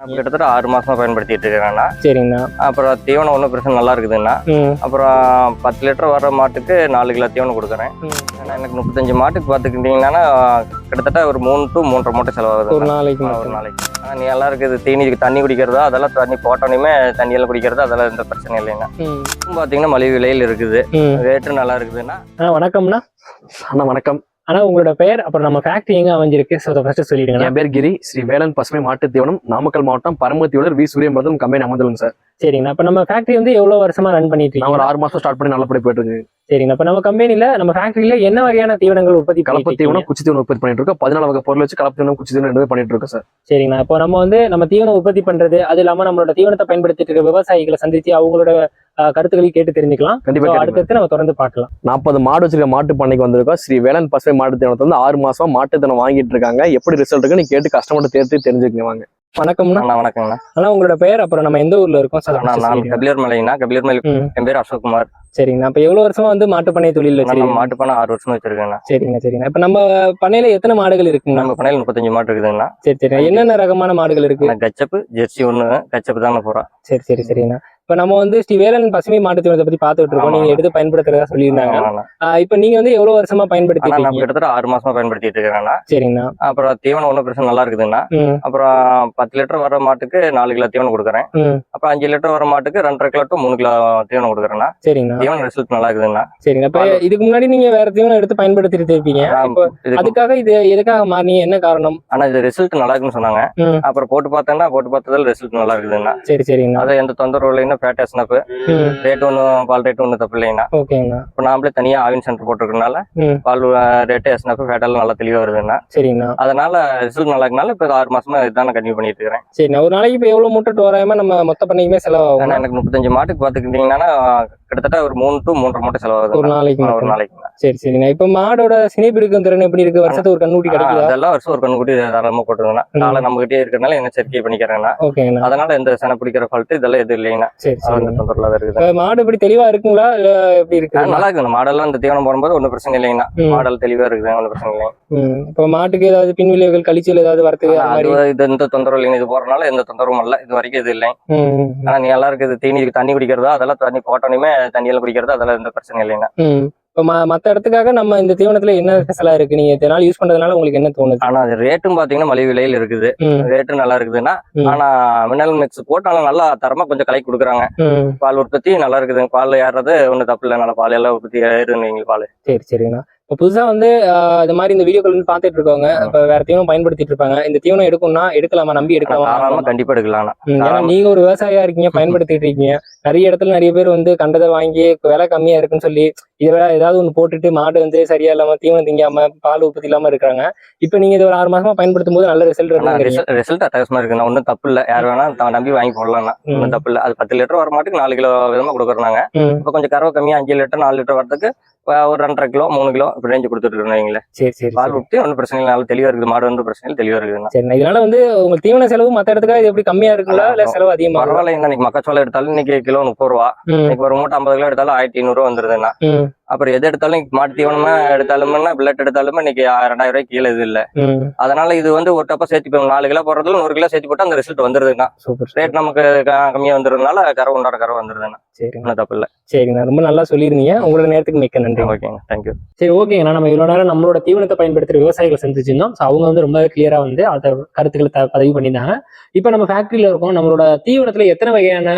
கிட்டத்தட்ட ஆறு மாசமா பயன்படுத்திட்டு இருக்கிறேன்னா சரிங்கண்ணா. அப்புறம் தீவனம் ஒன்றும் பிரச்சனை நல்லா இருக்குதுண்ணா ம். அப்புறம் பத்து லிட்டர் வர மாட்டுக்கு நாலு கிலோ தீவனம் கொடுக்குறேன். ஆனா எனக்கு முப்பத்தஞ்சு மாட்டுக்கு பார்த்துக்கிட்டிங்கன்னா கிட்டத்தட்ட ஒரு மூணு டு மூன்றரை மூட்டை ஒரு செலவாகுது நாளைக்கு ஒரு நாளைக்கு. ஆனா, நீ நல்லா இருக்குது தீனிக்கு தண்ணி குடிக்கிறதா அதெல்லாம் தண்ணி போட்டோன்னே தண்ணியெல்லாம் குடிக்கிறது அதெல்லாம் எந்த பிரச்சனை இல்லைங்க ம். பார்த்தீங்கன்னா மலிவு விலையில் இருக்குது. ம். ரேட்டு நல்லா இருக்குதுன்னா வணக்கம்ண்ணா. அண்ணா வணக்கம். ஆனா உங்களோட பெயர் அப்புறம் நம்ம ஃபேக்டரி எங்க அமைஞ்சிருக்கு? ஸோ அதை ஃபர்ஸ்ட் சொல்லிடுங்க. என் பேர் கிரி. ஸ்ரீ வேலன் பசுமை மாட்டுத் தீவனம் நாமக்கல் மாவட்டம் பரமத்தியோட வி. சூரியம்பரதம் கம்பெனி அமைந்துள்ளங்க சார். சரிங்கண்ணா. இப்போ நம்ம ஃபேக்டரி வந்து எவ்வளவு வருஷமா ரன் பண்ணிட்டு நான் ஒரு ஆறு மாசம் ஸ்டார்ட் பண்ணி நல்லபடி போயிட்டு இருக்கு சரிங்கண்ணா. இப்போ நம்ம கம்பெனில நம்ம ஃபேக்டரியில என்ன வகையான தீவனங்கள் உற்பத்தி கலப்பு தீவனம்? குச்சி தீவனம் உற்பத்தி பண்ணிட்டு இருக்கோம். பதினாலு வகை பொருள் வச்சு கலப்பு தீவனம் குச்சி தீவனம் ரெண்டுமே பண்ணிட்டு இருக்கோம் சார். சரிங்கண்ணா. இப்போ நம்ம வந்து நம்ம தீவனம் உற்பத்தி பண்றது அது இல்லாம நம்மளோட தீவனத்தை பயன்படுத்திட்டு இருக்க விவசாயிகளை சந்திச்சு அவங்களோட கருத்துக்களை கேட்டு தெரிஞ்சுக்கலாம். கண்டிப்பா. அடுத்தடுத்து நம்ம தொடர்ந்து பார்க்கலாம். நாற்பது மாடு வச்சிருக்க மாட்டு பண்ணைக்கு வந்திருக்கோம். ஸ்ரீ வேலன் பசுமை மாட்டு தீவனத்தை வந்து ஆறு மாசமா மாட்டு தீவனம் வாங்கிட்டு இருக்காங்க. எப்படி ரிசல்ட் இருக்கு நீ கேட்டு கஸ்டமர் தேர்த்து தெரிஞ்சுக்கங்க வாங்க. வணக்கம்ண்ணா. வணக்கங்கண்ணா அண்ணா உங்களோட பெயர் அப்புறம் நம்ம எந்த ஊர்ல இருக்கோம் first நான். கபிலர் மலைங்கண்ணா. கபிலர் மலை என் பேர் அசோக்குமார். சரிங்கண்ணா. இப்போ எவ்வளவு வருஷமா வந்து மாட்டு பண்ணை தொழில் வச்சிருக்கீங்க? மாட்டு பண்ண ஆறு வருஷமா வச்சிருக்கேங்கண்ணா சரிங்க சரிங்க இப்போ நம்ம பண்ணையில எத்தனை மாடுகள் இருக்குங்கண்ணா? நம்ம பண்ணையில் முப்பத்தஞ்சு மாட்டு இருக்குதுங்கண்ணா. சரி சரி. என்னென்ன ரகமான மாடுகள் இருக்கு? கச்சப்பு ஜெர்சி ஒன்று கச்சப்பு தானே போகிறேன் சரி சரி சரிங்கண்ணா. இப்போ நம்ம வந்து ஸ்ரீ வேலன் பசுமை மாட்டு தீவனத்தை பத்தி பார்த்துட்டு இருக்கோம். நீங்க. எடுத்து பயன்படுத்துறதா சொல்லியிருந்தாங்க. இப்போ நீங்க வந்து எவ்வளவு வருஷமா இருக்கீங்க? கிட்டத்தட்ட ஆறு மாசமா பயன்படுத்திட்டு இருக்கிறேன்னா. சரிங்கண்ணா. அப்புறம் தீவனம் ஒன்றும் பிரச்சனை நல்லா இருக்குதுண்ணா ம். அப்புறம் பத்து லிட்டர் வர மாட்டுக்கு நாலு கிலோ தீவனம் கொடுக்குறேன். அப்புறம் அஞ்சு லிட்டர் வர மாட்டுக்கு ரெண்டரை கிலோ டு மூணு கிலோ தீவனம் கொடுக்குறேண்ணா சரிங்கண்ணா. தீவனம் ரிசல்ட் நல்லா இருக்குதுண்ணா சரிங்க இப்போ இதுக்கு முன்னாடி நீங்க வேற தீவனம் எடுத்து பயன்படுத்திட்டு இருப்பீங்க அதுக்காக இது எதுக்காக மாறினீங்க? என்ன காரணம்? ஆனா இது ரிசல்ட் நல்லா இருக்குன்னு சொன்னாங்க. அப்புறம் போட்டு பார்த்தேன்னா போட்டு பார்த்ததுல ரிசல்ட் நல்லா இருக்குதுண்ணா சரி சரிங்கண்ணா. அதை எந்த தொந்தரவு இல்லைன்னா ஃபேட் ஸ்னப் ரேட் ஒன்றும் பால் ரேட் ஒன்றும் தப்பு இல்லைங்கண்ணா. ஓகேங்கண்ணா. இப்போ நாமளே தனியாக ஆவின் சென்டர் போட்டிருக்கனால பால் ரேட்டு ஸ்னப் ஃபேட் எல்லாம் நல்லா தெளிவாக வருதுண்ணா சரிங்கண்ணா. அதனால ரிசல்ட் நல்லா இருக்கனால இப்போ ஆறு மாசமா இதுதான் கண்டினியூ பண்ணிட்டு இருக்கிறேன். சரிண்ணா. ஒரு நாளைக்கு இப்போ எவ்வளவு மூட்டை தோராயமா நம்ம மொத்த பண்ணைக்குமே செலவாகும் எனக்கு முப்பத்தஞ்சு மாட்டுக்கு பார்த்துக்கிட்டிங்கன்னா கிட்டத்தட்ட ஒரு மூணு டு மூன்றரை மூட்டை ஒரு செலவாகுது நாளைக்கு ஒரு. நாளைக்கு சரி சரிண்ணா இப்போ மாடோட சினைப்பிடிக்கும் திறன் எப்படி இருக்கு? வருஷத்துக்கு ஒரு கண்ணுட்டி கிடைக்குதா? அதெல்லாம் வருஷம் ஒரு கண்ணுக்குட்டி தாராளமாக போட்டுருங்கண்ணா. நாளை நம்ம கிட்டே இருக்கிறனால என்ன சேர்க்கை பண்ணிக்கிறேங்கண்ணா ஓகேங்கண்ணா. அதனால எந்த செனை பிடிக்கிற ஃபால்ட்டு இதெல்லாம் எதுவும் இல்லைங்கண்ணா. வந்து தொந்தரவு இருக்குது மாடு இப்படி தெளிவா இருக்குங்களா? இல்ல எப்படி இருக்கு? நல்லா இருக்குண்ணா மாடெல்லாம் இந்த தீவனம் போடும்போது ஒன்றும் பிரச்சனை இல்லைங்கண்ணா. மாடல் தெளிவா இருக்குது ஒன்றும் பிரச்சனை இல்லைங்க. ம். இப்போ மாட்டுக்கு ஏதாவது பின் விளைவுகள் கழிச்சல் ஏதாவது அந்த மாதிரி? இது எந்த தொந்தரவு இல்லைங்க. இது போறனால எந்த தொந்தரவும் இல்லை. இது வரைக்கும் இது இல்லை ஆனா நீ நல்லா இருக்குது. தீனிக்கு தண்ணி குடிக்கிறதா? அதெல்லாம் தண்ணி போட்டோன்னே தண்ணியெல்லாம் குடிக்கிறது அதெல்லாம் எந்த பிரச்சனை இல்லைங்கண்ணா ம். இப்போ ம- மத்த இடத்துக்காக நம்ம இந்த தீவனத்துல என்ன ஸ்பெஷலா இருக்கு? நீங்க இத்தனை நாள் யூஸ் பண்றதுனால உங்களுக்கு என்ன தோணுது? ஆனா அது ரேட்டும் பாத்தீங்கன்னா மலிவு விலையில் இருக்குது. ரேட்டும் நல்லா இருக்குதுன்னா. ஆனா மினரல் மிக்ஸ் போட்டு நல்லா நல்லா தரமா கொஞ்சம் கலக்கி கொடுக்குறாங்க. பால் உற்பத்தி நல்லா இருக்குதுங்க. பால் ஏறுறது ஒன்றும் தப்பு இல்லை. நல்லா பால் எல்லாம் உற்பத்தி ஏறுங்க பால். சரி சரிங்கண்ணா. இப்போ புதுசா வந்து இந்த மாதிரி இந்த வீடியோக்கள் வந்து பார்த்துட்டு இருக்கவங்க இப்போ வேற தீவனம் பயன்படுத்திட்டு இருப்பாங்க. இந்த தீவனம் எடுக்கணும்னா எடுக்கலாமா? நம்பி எடுக்கலாமா? கண்டிப்பா எடுக்கலாம். ஏன்னா நீங்க ஒரு விவசாயியா இருக்கீங்க பயன்படுத்திட்டு இருக்கீங்க. நிறைய இடத்துல நிறைய பேர் வந்து கண்டதை வாங்கி விலை கம்மியா இருக்குன்னு சொல்லி இதை விட ஏதாவது ஒன்று போட்டுட்டு மாடு வந்து சரியா இல்லாம தீவனம் திங்காம பால் உற்பத்தி இல்லாம இருக்காங்க இப்போ நீங்க இது ஒரு ஆறு மாசமா பயன்படுத்தும் போது நல்ல ரிசல்ட் இருக்குங்கிறீங்க. ரிசல்ட் அட்டகாசமா இருக்குண்ணா ஒன்றும் தப்பு இல்லை. யார் வேணா நம்பி வாங்கி போடலாம்ண்ணா ம். ஒன்றும் தப்பு இல்லை. அது பத்து லிட்டர் வர மாட்டுக்கு நாலு கிலோ விதமா கொடுக்குறாங்க இப்போ கொஞ்சம் கறவை கம்மியா அஞ்சு லிட்டர் நாலு லிட்டர் வரதுக்கு ஒரு ரெண்டரை கிலோ மூணு கிலோ இப்படி ரேஞ்சு கொடுத்துட்டு இருக்கீங்களே சரி சரி பால் சரி. உற்பத்தி ஒன்றும் பிரச்சனை இல்லை. நல்லா தெளிவா இருக்குது. மாடு ஒன்றும் பிரச்சனை இல்லை. தெளிவா இருக்குதுண்ணா சரிண்ணா இதனால வந்து உங்க தீவன செலவு மத்த இடத்துக்காக இது எப்படி கம்மியா இருக்குங்களா? இல்ல செலவு அதிகமா இருக்குங்களா? பரவாயில்ல. இன்னைக்கு மக்காச்சோளம் எடுத்தாலும் இன்னைக்கு கிலோ முப்பது ரூபா. இன்னைக்கு ஒரு மூட்டை ஐம்பது கிலோ எடுத்தாலும் ஆயிரத்தி ஐநூறுவா வந்துருதுண்ணா அப்புறம் எது எடுத்தாலும் இன்னைக்கு மாட்டு தீவனமா எடுத்தாலுமே பிளட் எடுத்தாலுமே இன்னைக்கு ரெண்டாயிரம் ரூபாய்க்கு கீழே இது இல்லை. அதனால இது வந்து ஒரு டப்பா சேர்த்து இப்போ நாலு கிலோ போடுறதுல நூறு கிலோ சேர்த்து போட்டு அந்த ரிசல்ட் வந்துருதுண்ணா சூப்பர் ரேட் நமக்கு கம்மியா வந்துருதுனால கரை உண்டாட கரை வந்துருதுண்ணா ஒன்றும் தப்பு இல்லை. சரிங்கண்ணா ரொம்ப நல்லா சொல்லியிருந்தீங்க. உங்களோட நேரத்துக்கு மிக்க நன்றி. ஓகேங்க தேங்க்யூ சரி ஓகேங்கண்ணா நம்ம இவ்வளோ நேரம் நம்மளோட தீவனத்தை பயன்படுத்துகிற விவசாயிகளை சந்திச்சிருந்தோம் ஸோ அவங்க வந்து ரொம்ப கிளியராக வந்து அதை கருத்துக்களை பதிவு பண்ணியிருந்தாங்க. இப்போ நம்ம ஃபேக்ட்ரியில் இருக்கோம். நம்மளோட தீவனத்தில் எத்தனை வகையான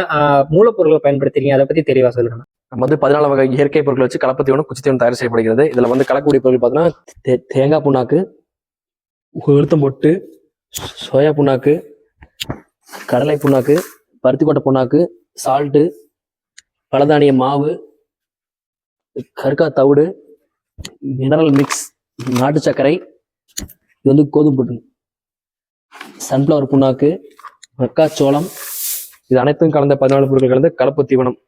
மூலப்பொருட்களை பயன்படுத்துறீங்க? அதை பற்றி தெளிவாக சொல்லுங்க. நம்ம வந்து பதினாலு வகை இயற்கை பொருட்கள் வச்சு கலப்பு தீவனம் குச்சி தயார் செய்யப்படுகிறது. இதில் வந்து கலக்கக்கூடிய பொருட்கள் பார்த்தீங்கன்னா தேங்காய் புண்ணாக்கு உளுத்தம் பொட்டு சோயா புண்ணாக்கு கடலை புண்ணாக்கு பருத்திக்கொட்டை புண்ணாக்கு சால்ட்டு பலதானிய மாவு கற்கா தவிடு மினரல் மிக்ஸ் நாட்டு சர்க்கரை இது வந்து கோதுமை புட்டு சன்ஃப்ளவர் புண்ணாக்கு மக்காச்சோளம் இது அனைத்தும் கலந்த பதினாலு பொருட்கள் கலந்த கலப்பு தீவனம்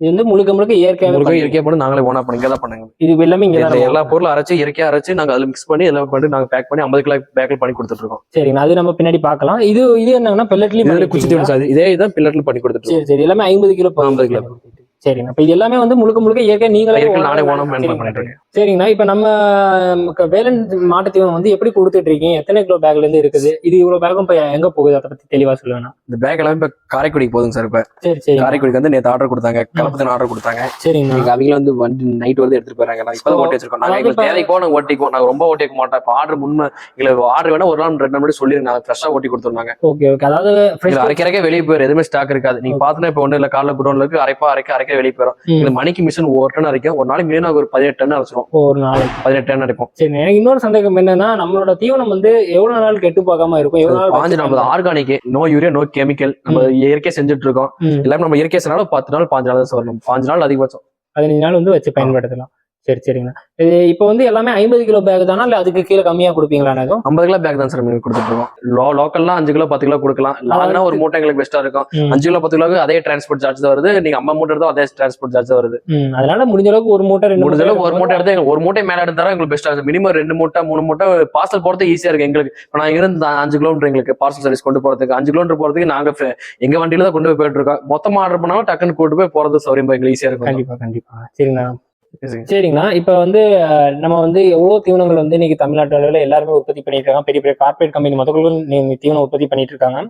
இது வந்து முழுக்க முழுக்க இயற்கையாக முருகை இயற்கையா பண்ணி நாங்களே ஓனா பண்ணி தான் பண்ணுங்க. இது எல்லாமே இங்கே எல்லா பொருளும் அரைச்சு இயற்கையா அரைச்சு நாங்க அதுல மிக்ஸ் பண்ணி எல்லாம் பண்ணி நாங்க பேக் பண்ணி ஐம்பது கிலோ பேக்கில் பண்ணி கொடுத்துட்டு இருக்கோம். சரிங்கண்ணா அது நம்ம பின்னாடி பார்க்கலாம். இது இது என்னங்கன்னா வந்து குச்சி பெல்லட்லயும் தீவனம் இதே தான் பில்லட்ல பண்ணி கொடுத்துட்டு சரி சரி எல்லாமே ஐம்பது கிலோ 50 கிலோ. சரிங்கண்ணா இப்போ இது எல்லாமே வந்து முழுக்க முழுக்க இயற்கை நீங்களே இயற்கை நானே ஓனா- ஓனா மேன் சரிங்க. பண்ணிட்டு இருக்கேன். சரிங்கண்ணா. இப்ப நம்ம வேலன் மாட்டு தீவனம் வந்து எப்படி கொடுத்துட்டு இருக்கீங்க எத்தனை கிலோ பேக்ல இருந்து இருக்குது? இது இவ்வளவு பேக்கும் இப்ப எங்க போகுது? அதை பத்தி தெளிவா சொல்லுவேண்ணா இந்த பேக் எல்லாமே இப்ப காரைக்குடிக்கு போதுங்க சார் இப்ப. சரி சரி காரைக்குடிக்கு வந்து நேற்று ஆர்டர் கொடுத்தாங்க. கலப்பத்தின் ஆர்டர் கொடுத்தாங்க. சரிங்கண்ணா. நீங்க அவங்க வந்து வண்டி நைட் வந்து எடுத்துட்டு போறாங்க So, ஓட்டி வச்சிருக்கோம். நாங்க அதாவது எங்களுக்கு இப்ப- தேவைக்கோ நாங்க ஓட்டிக்குவோம். நாங்க ரொம்ப ஓட்டிக்க மாட்டோம். இப்ப ஆர்டர் முன்ன எங்களுக்கு ஆர்டர் வேணா ஒரு நாள் ரெண்டு நாள் முன்னாடி சொல்லிருங்க. நாங்க ஃப்ரெஷ்ஷா ஓட்டி கொடுத்துருந்தாங்க ஓகே ஓகே அதாவது அரைக்கரைக்கே வெளியே போயிரு எதுவுமே ஸ்டாக் இருக்காது. நீங்க பாத்தீங்கன்னா இப்ப ஒண்ணு இல்ல காலைல குடோன்ல இருக்கு. அரைப்பா அரைக்க அரைக்க வெளியே போயிடும். இந்த மணிக்கு மிஷின் ஒரு டன் அரைக்கும். ஒரு நாளைக்கு மினிமம் ஒரு பதினெட்டு டன் அரைச்சிரும் ஒரு நாளைக்கு. பதினெட்டு டன் அரைக்கும் சரி எனக்கு இன்னொரு சந்தேகம் என்னன்னா நம்மளோட தீவனம் வந்து எவ்வளவு நாள் கெட்டு போகாம இருக்கும்? எவ்வளவு நாள் பாஞ்சு நம்ம organic no urea no chemical நம்ம இயற்கையா செஞ்சுட்டு இருக்கோம். எல்லாமே நம்ம இயற்கை செஞ்சாலும் பத்து நாள் பாஞ்சு நாள் தான் வரணும் பாஞ்சு நாள் அதிகபட்சம். பதினஞ்சு நாள் வந்து வச்சு பயன்படுத்தலாம். சரி சரிங்கண்ணா. இது இப்போ வந்து எல்லாமே ஐம்பது கிலோ பேக் தானா? இல்ல அதுக்கு கீழே கம்மியா கொடுப்பீங்களா அதுவும் ஐம்பது கிலோ பேக் தான் சார் நம்ம கொடுத்துட்டு இருக்கோம் லோ லோக்கல்லாம் அஞ்சு கிலோ பத்து கிலோ கொடுக்கலாம். லாங்னா ஒரு மூட்டை எங்களுக்கு பெஸ்டா இருக்கும். அஞ்சு கிலோ பத்து கிலோக்கு அதே டிரான்ஸ்போர்ட் சார்ஜ் தான் வருது. நீங்க ஐம்பது மூட்டை எடுத்தா அதே டிரான்ஸ்போர்ட் சார்ஜ் வருது. அதனால முடிஞ்ச அளவுக்கு ஒரு மூட்டை ரெண்டு முடிஞ்ச அளவுக்கு ஒரு மூட்டை எடுத்தா ஒரு மூட்டை மேல எடுத்தா எங்களுக்கு பெஸ்டா இருக்கு மினிமம் ரெண்டு மூட்டை மூணு மூட்டை பார்சல் போறது ஈஸியா இருக்கு எங்களுக்கு. இப்போ நான் இருந்து அஞ்சு கிலோமீட்டர் எங்களுக்கு பார்சல் சர்வீஸ் கொண்டு போறதுக்கு. அஞ்சு கிலோமீட்டர் போறதுக்கு நாங்க எங்க வண்டியில தான் கொண்டு போய் போயிட்டு இருக்கோம். மொத்தமா ஆர்டர் பண்ணாலும் டக்குன்னு கூட்டு போய் போறது சௌரியம் எங்களுக்கு ஈஸியா இருக்கும். கண்டிப்பா கண்டிப்பா. சரிங்கண்ணா. சரிங்க. சரிங்கண்ணா. இப்போ வந்து நம்ம வந்து எவ்வளோ தீவனங்கள் வந்து இன்னைக்கு தமிழ்நாட்டு அளவில் எல்லாருமே உற்பத்தி பண்ணிட்டு இருக்காங்க பெரிய பெரிய கார்பரேட் கம்பெனி முதல்களும் நீங்கள் தீவனம் உற்பத்தி பண்ணிட்டு இருக்காங்க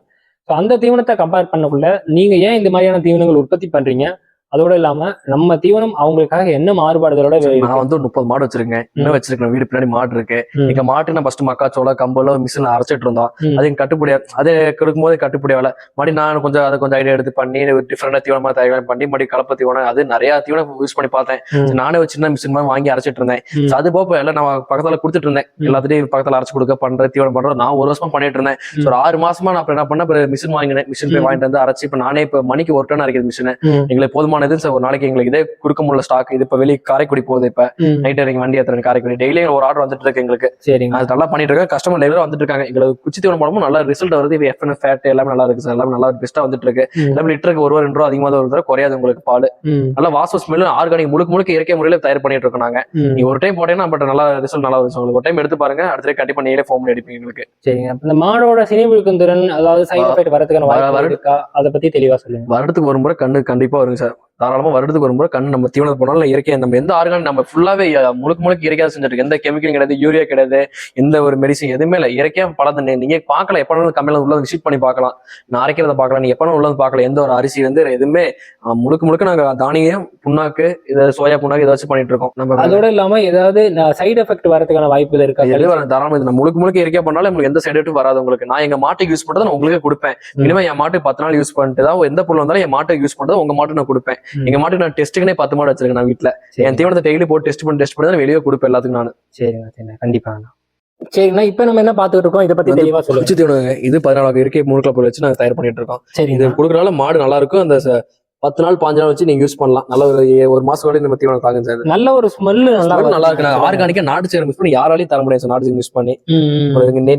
ஸோ அந்த தீவனத்தை கம்பேர் பண்ணக்குள்ள நீங்க ஏன் இந்த மாதிரியான தீவனங்கள் உற்பத்தி பண்றீங்க? அதோட இல்லாம நம்ம தீவனம் அவங்களுக்காக என்ன மாறுபாடுகளோட நான் வந்து முப்பது மாடு வச்சிருக்கேன். இன்னும் வச்சிருக்கேன். வீடு பின்னாடி மாடு இருக்கு. எங்க மாட்டுக்கு நான் ஃபர்ஸ்ட் மக்காச்சோளம் கம்பளம் மிஷின் அரைச்சிட்டு இருந்தோம். அது எனக்கு கட்டுப்படி அது கொடுக்கும் போது கட்டுப்படி ஆகல. மறுபடி நான் கொஞ்சம் அதை கொஞ்சம் ஐடியா எடுத்து பண்ணி டிஃப்ரெண்டா தீவனமா தயார் பண்ணி மறுபடி கலப்ப தீவனம் அது நிறைய தீவனம் யூஸ் பண்ணி பார்த்தேன். நானே ஒரு சின்ன மிஷின் மாதிரி வாங்கி அரைச்சிட்டு இருந்தேன். அது போக எல்லாம் நான் பக்கத்துல கொடுத்துட்டு இருந்தேன். எல்லாத்தையும் பக்கத்துல அரைச்சு கொடுக்க பண்ற தீவனம் பண்றோம் நான் ஒரு வருஷமா பண்ணிட்டு இருந்தேன். ஒரு ஆறு மாசமா நான் என்ன பண்ண மிஷின் வாங்கினேன். மிஷின் போய். வாங்கிட்டு வந்து அரைச்சு இப்ப நானே இப்ப மணிக்கு ஒரு டன் அரைக்கிது மிஷின். எங்களுக்கு போதுமானது So, ஒரு நாளைக்கு எங்களுக்கு இதே கொடுக்க முடியல ஸ்டாக் இது இப்ப வெளியே காரைக்குடி போகுது இப்ப. நைட் இறங்கி வண்டி ஏத்துறேன் காரைக்குடி. டெய்லி ஒரு ஆர்டர் வந்துட்டு இருக்கு எங்களுக்கு. சரிங்க. அது நல்லா பண்ணிட்டு இருக்கேன் கஸ்டமர் ரெகுலர் வந்துட்டு இருக்காங்க. எங்களுக்கு குச்சி தீவனம் போடமும் நல்ல ரிசல்ட் வருது. இப்போ எஃப்என் ஃபேட் எல்லாமே நல்லா இருக்கு சார் எல்லாமே நல்லா பெஸ்ட்டா வந்துட்டு இருக்கு. எல்லாமே லிட்டருக்கு ஒரு ரெண்டு ரூபா அதிகமாக தான் வருது குறையாது உங்களுக்கு பால். நல்லா வாசம் ஸ்மெல் ஆர்கானிக் முழுக்க முழுக்க இயற்கை முறையில தயார் பண்ணிட்டு இருக்கோம் நாங்க. நீங்க ஒரு டைம் போட்டீங்கன்னா பட் நல்லா ரிசல்ட் நல்லா வரும். உங்களுக்கு ஒரு டைம் எடுத்து பாருங்க. அடுத்த கண்டிப்பா நீங்களே ஃபோன் எடுப்பீங்க எங்களுக்கு. சரிங்க. இந்த மாடோட சினைவிழுக்கும் திறன் அதாவது சைடு எஃபெக்ட் வரதுக்கான வர- வாய்ப்பு இருக்கா? அதை பத்தி தெளிவா சொல்லுங்க. வருடத்துக்கு ஒரு முறை கண்ணு கண்டிப்பா வருங்க சார் தாராளமா வருடத்துக்கு ஒரு முறை கண்ணு நம்ம தீவனம் போனாலும் இயற்கை நம்ம எந்த ஆர்கானிக் நம்ம ஃபுல்லாவே அஹ், முழுக்க முழுக்க இயற்கையா செஞ்சுட்டு இருக்கு. எந்த கெமிக்கல் கிடையாது யூரியா கிடையாது எந்த ஒரு மெடிசன் எதுவுமே இல்லை. இயற்கையா பழத்தை நீங்க பார்க்கலாம் எப்ப கம்மியில உள்ள விசிட் பண்ணி பார்க்கலாம். நான் அரைக்கிறத பார்க்கலாம் நீ எப்ப வேணாலும் உள்ளது பார்க்கலாம். எந்த ஒரு அரிசி வந்து எதுவுமே முழுக்க முழுக்க நாங்க தானியம் புண்ணாக்கு இதை சோயா புண்ணாக்கு வச்சு பண்ணிட்டு இருக்கோம். நம்ம அதோட இல்லாம ஏதாவது சைடு எஃபெக்ட் வரதுக்கான வாய்ப்புகள் இருக்கா? எது வர தாராளமா இது முழுக்க முழுக்க இயற்கையா பண்ணாலும் உங்களுக்கு எந்த சைடு எஃபெக்ட் வராது உங்களுக்கு. நான் எங்க மாட்டுக்கு யூஸ் பண்றதை நான் உங்களுக்கே கொடுப்பேன். இனிமே என் மாட்டுக்கு பத்து நாள் யூஸ் பண்ணிட்டு தான் எந்த பொருள் வந்தாலும் என் மாட்டுக்கு யூஸ் பண்றது உங்க மாட்டுக்கு நான் கொடுப்பேன். எங்க மாட்டுக்கு நான் டெஸ்ட்டுக்குனே பத்து மாடு வச்சிருக்கேன் நான் வீட்டுல என் தீவனத்தை டெய்லி போட்டு டெஸ்ட் பண்ணி டெஸ்ட் பண்ணி தான் வெளியே கொடுப்பேன் எல்லாத்துக்கும் நான். சரிங்க கண்டிப்பாங்க சரிங்கண்ணா இப்ப நம்ம என்ன பாத்துக்கிட்டு இருக்கோம்? இதை பத்தி தெளிவா சொல்லுங்க. இது பதினாலு இயற்கை மூணுக்கிழப்பு பொருள் வச்சு நாங்க தயார் பண்ணிட்டு இருக்கோம். இது கொடுக்கறனால மாடு நல்லா இருக்கும் அந்த பத்து நாள் பாஞ்சு நாள் வச்சு நீங்க யூஸ் பண்ணலாம். நல்ல ஒரு ஒரு மாசம் வரைக்கும் நம்ம தீவனம் தாங்க சார். நல்ல ஒரு ஸ்மெல் நல்லா நல்லா இருக்கு. ஆர்கானிக்கா நாட்டு சேரம் மிஸ் பண்ணி யாராலையும் தர முடியாது நாட்டு சேரம் மிஸ் பண்ணி.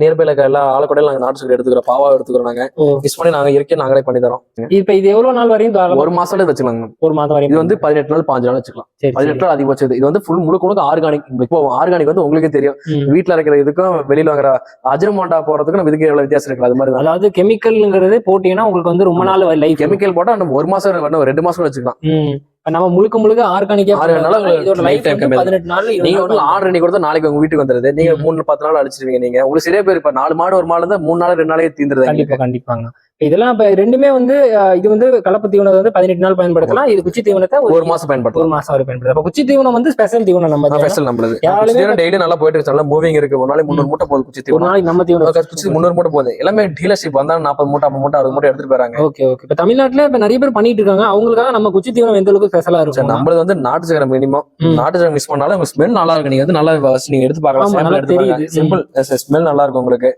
நியர்பைல இருக்க எல்லா ஆளுக்கூடையில நாங்க நாட்டு சேரம் எடுத்துக்கிறோம். பாவா எடுத்துக்கிறோம் நாங்க. மிஸ் பண்ணி நாங்க இயற்கையா நாங்களே பண்ணி தரோம். இப்ப இது எவ்வளவு நாள் வரையும் ஒரு மாசம் வச்சுக்கலாங்க ஒரு மாதம் வரையும் இது வந்து பதினெட்டு நாள் பாஞ்சு நாள் வச்சுக்கலாம். பதினெட்டு நாள் அதிகபட்சம் இது. இது வந்து ஃபுல் முழுக்க முழுக்க ஆர்கானிக் இப்போ ஆர்கானிக் வந்து உங்களுக்கே தெரியும். வீட்டுல இருக்கிற இதுக்கும் வெளியில வாங்குற அஜினமோட்டா போறதுக்கும் நம்ம இதுக்கு எவ்வளவு வித்தியாசம் இருக்கு அது மாதிரி அதாவது கெமிக்கல்ங்கிறது போட்டீங்கன்னா உங்களுக்கு வந்து ரொம்ப நாள் லைஃப் கெமிக்கல் போட்டா நம்ம ஒரு மாசம் வேணும் ரெண்டு மாசம் வச்சுக்கலாம். நம்ம முழுக்க முழுக்க ஆர்கானிக்கா நீங்க வந்து ஆர்டர் பண்ணி கொடுத்தா நாளைக்கு உங்க வீட்டுக்கு வந்துருது. நீங்க. மூணு பத்து நாள் அடிச்சிருவீங்க நீங்க. உங்களுக்கு சரியா பேர் இப்ப நாலு மாடு ஒரு மாடு இருந்தா மூணு நாள் ரெண்டு நாளே தீந்துருது. கண்டிப்பா கண்டிப்பாங்க. இதெல்லாம் இப்ப ரெண்டுமே வந்து இது வந்து கலப்பு தீவனம் வந்து பதினெட்டு நாள் பயன்படுத்தலாம். இது குச்சி தீவனத்தை ஒரு மாசம் பயன்படுத்தலாம். ஒரு மாசம் வரை பயன்படுத்தலாம். அப்ப குச்சி தீவனம் வந்து ஸ்பெஷல் தீவனம் நம்ம. ஸ்பெஷல் நம்மளது. யாராலுமே டெய்லி நல்லா போயிட்டு இருக்கு. நல்லா மூவிங் இருக்கு. ஒரு நாளைக்கு முந்நூறு மூட்டை போகுது குச்சி ஒரு தீவனம். நாளைக்கு நம்ம தீவனம் குச்சி முந்நூறு மூட்டை போகுது. எல்லாமே டீலர்ஷிப் வந்தா நாற்பது மூட்டை ஐம்பது மூட்டை அறுபது மூட்டை எடுத்துட்டு போறாங்க ஓகே ஓகே. இப்ப தமிழ்நாட்டுல இப்ப நிறைய பேர் பண்ணிட்டு இருக்காங்க. அவங்களுக்காக நம்ம குச்சி தீவனம் எந்த அளவுக்கு ஸ்பெஷலா இருக்கும் நம்மளது வந்து நாட்டு சக்கரை மினிமம். நாட்டு சக்கரை மிஸ் பண்ணாலும் ஸ்மெல் நல்லா இருக்கு. நீங்க வந்து நல்லா நீங்க எடுத்து பார்க்கலாம். சிம்பிள் ஸ்மெல் நல்லா இருக்கும் உங்களுக்கு.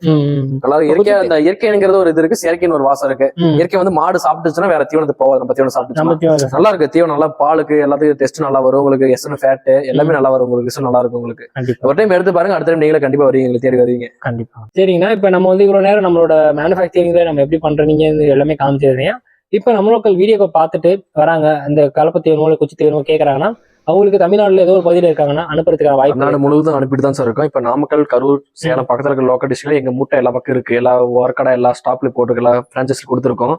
நல்லா. இயற்கையா அந்த இயற்கைங்கிறது ஒரு இது இருக்கு. செயற்கைன்னு ஒரு வாசம் இருக்கு. இயற்கை வந்து மாடு சாப்பிட்டுச்சுன்னா வேற தீவனத்துக்கு போகாது. நம்ம தீவனம் தீவனம் நல்லா இருக்கு. தீவனம் நல்லா பாலுக்கு எல்லாத்துக்கும் டெஸ்ட் நல்லா வரும். உங்களுக்கு எஸ்என் ஃபேட் எல்லாமே நல்லா வரும். உங்களுக்கு ரிசல்ட் நல்லா இருக்கும் உங்களுக்கு. ஒரு டைம் எடுத்து பாருங்க. அடுத்த டைம் நீங்களே கண்டிப்பா வருவீங்க. எங்களுக்கு தேடி வருவீங்க. கண்டிப்பா. சரிங்கண்ணா. இப்ப நம்ம வந்து இவ்வளவு நேரம் நம்மளோட மேனுஃபேக்சரிங்ல நம்ம எப்படி பண்றீங்க எல்லாமே காமிச்சிருந்தீங்க. இப்ப நம்ம மக்கள் வீடியோவை பார்த்துட்டு வராங்க. அந்த கலப்பு தீவனம் குச்சி தீவனம் கேக்குறாங்கன்னா அவங்களுக்கு தமிழ்நாட்டுல ஏதோ ஒரு பகுதியில் இருக்காங்கன்னா அனுப்புறதுக்கான வாய்ப்பு தமிழ்நாடு முழுவதும் அனுப்பிட்டு தான் சார் இருக்கும். இப்ப நாமக்கல் கரூர் சேலம் பக்கத்துல இருக்க லோக்கல் டிஸ்ட்ரிக்ட்ல எங்க மூட்டை எல்லா பக்கம் இருக்கு. எல்லா ஒர்க்கடை எல்லா ஸ்டாப்ல போட்டு எல்லா பிரான்ச்சஸ் கொடுத்துருக்கோம்.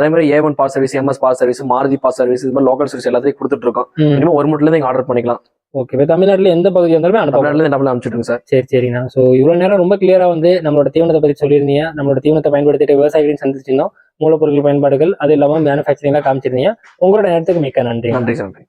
அதே மாதிரி A one Bosch service MS Bosch service Maruti Bosch service இது மாதிரி லோக்கல் சர்வீஸ் எல்லாத்தையும் கொடுத்துட்டு இருக்கோம். ம். இனிமே ஒரு மூட்டில இருந்து ஆர்டர் பண்ணிக்கலாம். ஓகே இப்போ தமிழ்நாட்டுல எந்த பகுதி வந்தாலுமே தமிழ்நாட்டுல டபுள் அனுப்பிச்சுட்டுங்க சார். சரி சரிண்ணா ஸோ இவ்வளோ நேரம் ரொம்ப கிளியரா வந்து நம்மளோட தீவனத்தை பத்தி சொல்லியிருந்தீங்க. நம்மளோட தீவனத்தை பயன்படுத்திட்டு விவசாயிகளையும் சந்திச்சிருந்தோம். மூலப்பொருட்கள் பயன்பாடுகள் அது இல்லாமல் மேனுஃபேக்சரிங்லாம் காமிச்சிருந்தீங்க. உங்களோட நேரத்துக்கு மிக்க நன்றி. நன்றி நன்றி.